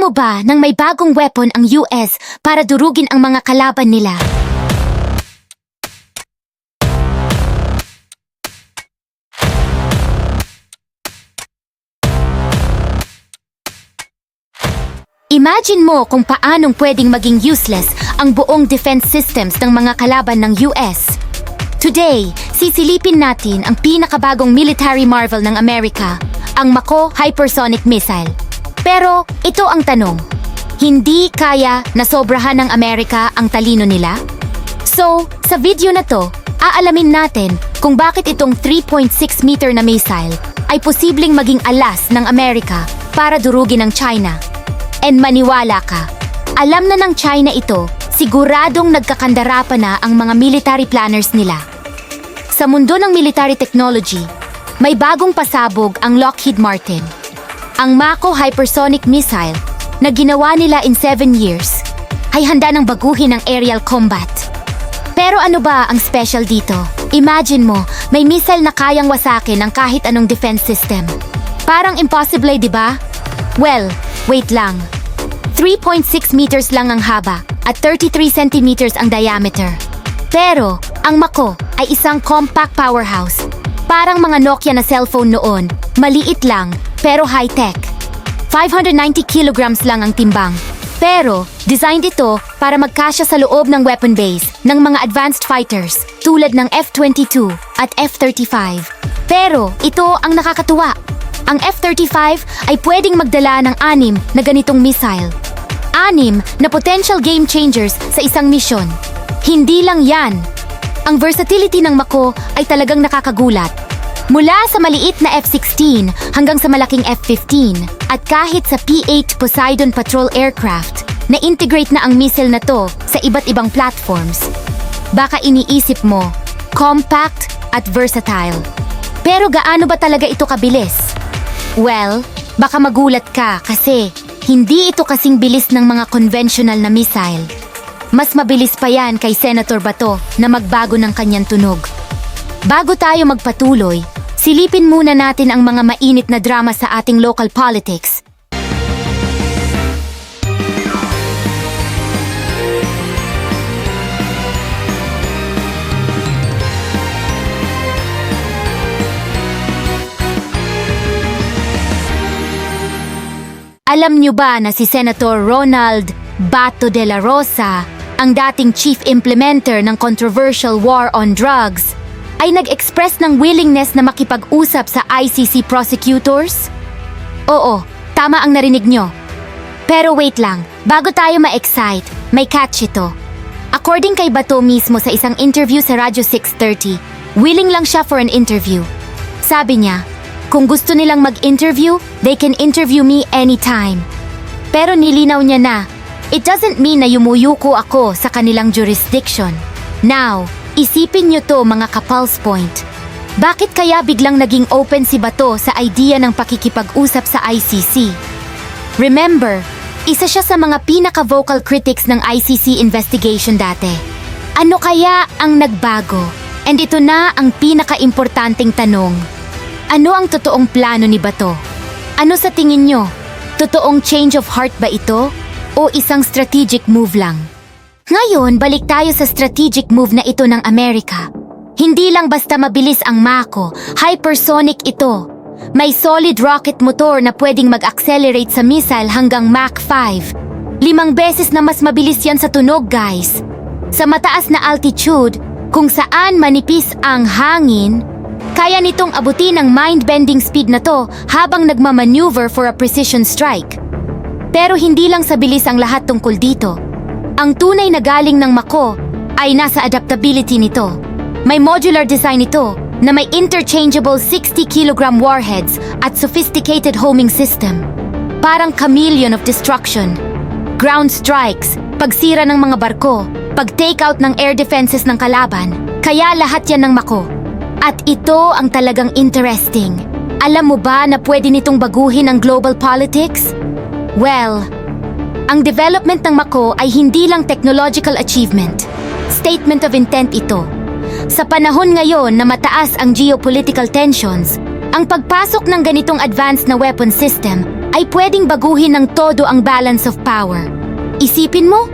Alam mo ba nang may bagong weapon ang US para durugin ang mga kalaban nila? Imagine mo kung paanong pwedeng maging useless ang buong defense systems ng mga kalaban ng US. Today, sisilipin natin ang pinakabagong military marvel ng Amerika, ang Mako Hypersonic Missile. Pero ito ang tanong, hindi kaya na sobrahan ng Amerika ang talino nila? So, sa video na to, aalamin natin kung bakit itong 3.6 meter na missile ay posibleng maging alas ng Amerika para durugin ng China. And maniwala ka, alam na ng China ito, siguradong nagkakandara pa na ang mga military planners nila. Sa mundo ng military technology, may bagong pasabog ang Lockheed Martin. Ang Mako Hypersonic Missile na ginawa nila in 7 years ay handa ng baguhin ang aerial combat. Pero ano ba ang special dito? Imagine mo, may missile na kayang wasakin ng kahit anong defense system. Parang impossible, di ba? Well, wait lang. 3.6 meters lang ang haba at 33 centimeters ang diameter. Pero, ang Mako ay isang compact powerhouse. Parang mga Nokia na cellphone noon, maliit lang pero high-tech. 590 kilograms lang ang timbang. Pero, designed ito para magkasya sa loob ng weapon base ng mga advanced fighters tulad ng F-22 at F-35. Pero, ito ang nakakatuwa. Ang F-35 ay pwedeng magdala ng anim na ganitong missile. Anim na potential game changers sa isang misyon. Hindi lang yan. Ang versatility ng Mako ay talagang nakakagulat. Mula sa maliit na F-16 hanggang sa malaking F-15 at kahit sa P-8 Poseidon Patrol Aircraft, na-integrate na ang missile na to sa iba't ibang platforms. Baka iniisip mo, compact at versatile. Pero gaano ba talaga ito kabilis? Well, baka magulat ka kasi hindi ito kasing bilis ng mga conventional na missile. Mas mabilis pa yan kay Senator Bato na magbago ng kanyang tunog. Bago tayo magpatuloy, silipin muna natin ang mga mainit na drama sa ating local politics. Alam niyo ba na si Senator Ronald Bato de la Rosa, ang dating chief implementer ng controversial war on drugs, ay nag-express ng willingness na makipag-usap sa ICC prosecutors? Oo, tama ang narinig nyo. Pero wait lang, bago tayo ma-excite, may catch ito. According kay Bato mismo sa isang interview sa Radyo 630, willing lang siya for an interview. Sabi niya, kung gusto nilang mag-interview, they can interview me anytime. Pero nilinaw niya na, it doesn't mean na yumuyuko ako sa kanilang jurisdiction. Now, isipin niyo to mga kapulse point. Bakit kaya biglang naging open si Bato sa idea ng pakikipag-usap sa ICC? Remember, isa siya sa mga pinaka-vocal critics ng ICC investigation dati. Ano kaya ang nagbago? And ito na ang pinaka-importanting tanong. Ano ang totoong plano ni Bato? Ano sa tingin nyo? Totoong change of heart ba ito? O isang strategic move lang? Ngayon, balik tayo sa strategic move na ito ng Amerika. Hindi lang basta mabilis ang Mako, hypersonic ito. May solid rocket motor na pwedeng mag-accelerate sa missile hanggang Mach 5. Limang beses na mas mabilis yan sa tunog, guys. Sa mataas na altitude, kung saan manipis ang hangin, kaya nitong abutin ang mind-bending speed na to habang nagmamaneuver for a precision strike. Pero hindi lang sa bilis ang lahat tungkol dito. Ang tunay na galing ng Mako ay nasa adaptability nito. May modular design ito na may interchangeable 60 kilogram warheads at sophisticated homing system. Parang chameleon of destruction. Ground strikes, pagsira ng mga barko, pag-take out ng air defenses ng kalaban, kaya lahat yan ng Mako. At ito ang talagang interesting. Alam mo ba na pwede nitong baguhin ang global politics? Well, ang development ng Mako ay hindi lang technological achievement. Statement of intent ito. Sa panahon ngayon na mataas ang geopolitical tensions, ang pagpasok ng ganitong advanced na weapon system ay pwedeng baguhin ng todo ang balance of power. Isipin mo,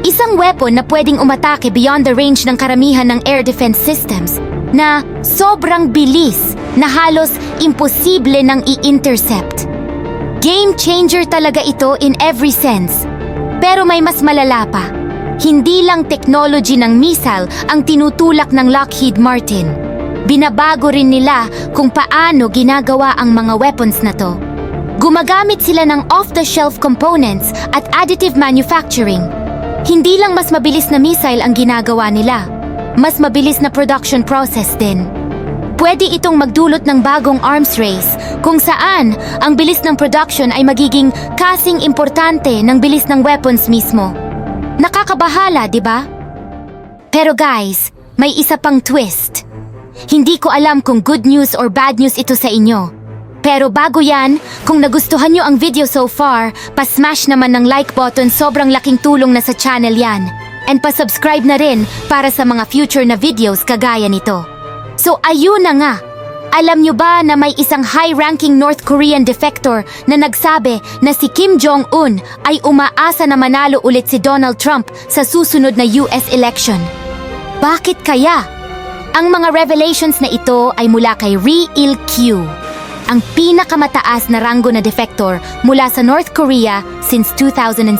isang weapon na pwedeng umatake beyond the range ng karamihan ng air defense systems na sobrang bilis na halos imposible nang i-intercept. Game changer talaga ito in every sense. Pero may mas malala pa. Hindi lang technology ng missile ang tinutulak ng Lockheed Martin. Binabago rin nila kung paano ginagawa ang mga weapons na to. Gumagamit sila ng off-the-shelf components at additive manufacturing. Hindi lang mas mabilis na missile ang ginagawa nila, mas mabilis na production process din. Pwede itong magdulot ng bagong arms race kung saan ang bilis ng production ay magiging kasing importante ng bilis ng weapons mismo. Nakakabahala, di ba? Pero guys, may isa pang twist. Hindi ko alam kung good news or bad news ito sa inyo. Pero bago yan, kung nagustuhan nyo ang video so far, pa-smash naman ng like button sobrang laking tulong na sa channel yan. And pa-subscribe na rin para sa mga future na videos kagaya nito. So ayun na nga, alam nyo ba na may isang high-ranking North Korean defector na nagsabi na si Kim Jong-un ay umaasa na manalo ulit si Donald Trump sa susunod na US election? Bakit kaya? Ang mga revelations na ito ay mula kay Ri Il-kyu, ang pinakamataas na ranggo na defector mula sa North Korea since 2016.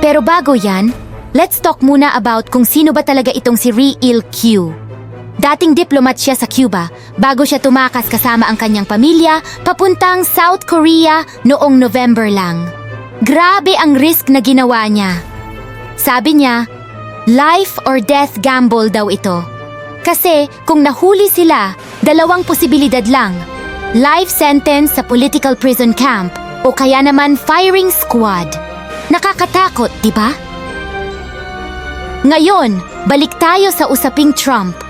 Pero bago yan, let's talk muna about kung sino ba talaga itong si Ri Il-kyu. Dating diplomat siya sa Cuba bago siya tumakas kasama ang kanyang pamilya papuntang South Korea noong November lang. Grabe ang risk na ginawa niya. Sabi niya, life or death gamble daw ito. Kasi kung nahuli sila, dalawang posibilidad lang. Life sentence sa political prison camp o kaya naman firing squad. Nakakatakot, di ba? Ngayon, balik tayo sa usaping Trump.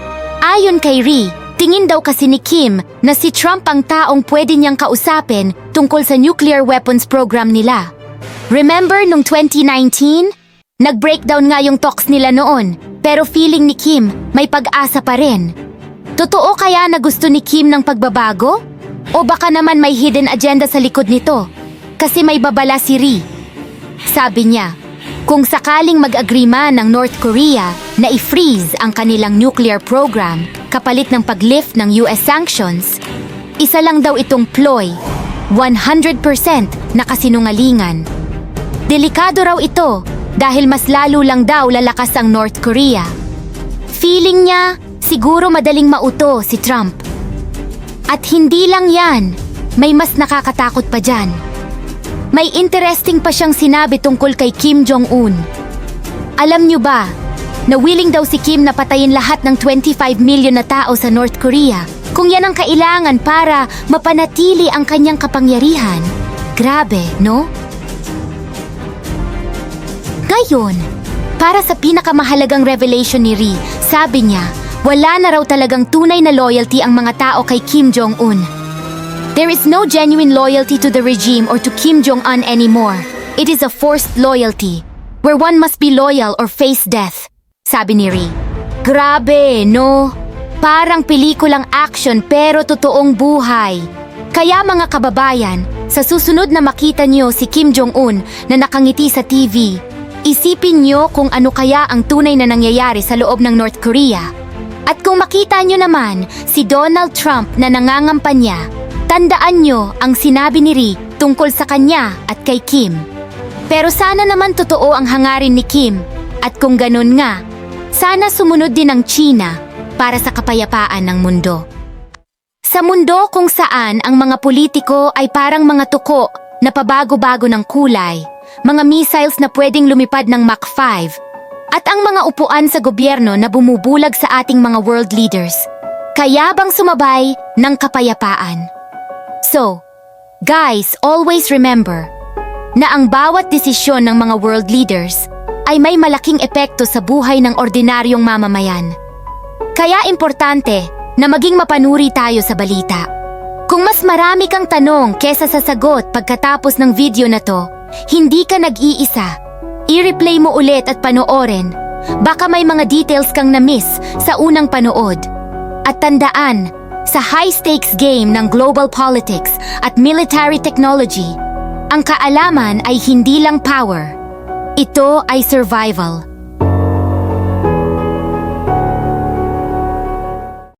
Ayon kay Ri, tingin daw kasi ni Kim na si Trump ang taong pwede niyang kausapin tungkol sa nuclear weapons program nila. Remember nung 2019? Nag-breakdown nga yung talks nila noon, pero feeling ni Kim may pag-asa pa rin. Totoo kaya na gusto ni Kim ng pagbabago? O baka naman may hidden agenda sa likod nito? Kasi may babala si Ri. Sabi niya, kung sakaling mag-agree man ng North Korea na i-freeze ang kanilang nuclear program kapalit ng pag-lift ng US sanctions, isa lang daw itong ploy, 100% na kasinungalingan. Delikado raw ito dahil mas lalo lang daw lalakas ang North Korea. Feeling niya, siguro madaling mauto si Trump. At hindi lang yan, may mas nakakatakot pa dyan. May interesting pa siyang sinabi tungkol kay Kim Jong-un. Alam niyo ba, na willing daw si Kim na patayin lahat ng 25 million na tao sa North Korea kung yan ang kailangan para mapanatili ang kanyang kapangyarihan. Grabe, no? Ngayon, para sa pinakamahalagang revelation ni Ri, sabi niya, wala na raw talagang tunay na loyalty ang mga tao kay Kim Jong-un. There is no genuine loyalty to the regime or to Kim Jong-un anymore. It is a forced loyalty, where one must be loyal or face death, sabi ni Ri. Grabe, no? Parang pelikulang action pero totoong buhay. Kaya mga kababayan, sa susunod na makita niyo si Kim Jong-un na nakangiti sa TV, isipin niyo kung ano kaya ang tunay na nangyayari sa loob ng North Korea. At kung makita niyo naman si Donald Trump na nangangampanya, tandaan niyo ang sinabi ni Ri tungkol sa kanya at kay Kim. Pero sana naman totoo ang hangarin ni Kim at kung ganun nga, sana sumunod din ang China para sa kapayapaan ng mundo. Sa mundo kung saan ang mga politiko ay parang mga tuko na pabago-bago ng kulay, mga missiles na pwedeng lumipad ng Mach 5, at ang mga upuan sa gobyerno na bumubulag sa ating mga world leaders, kaya bang sumabay ng kapayapaan? So, guys, always remember na ang bawat desisyon ng mga world leaders ay may malaking epekto sa buhay ng ordinaryong mamamayan. Kaya importante na maging mapanuri tayo sa balita. Kung mas marami kang tanong kesa sa sagot pagkatapos ng video na to, hindi ka nag-iisa. I-replay mo ulit at panoorin. Baka may mga details kang na-miss sa unang panood. At tandaan, Sa high-stakes game ng global politics at military technology, ang kaalaman ay hindi lang power. Ito ay survival.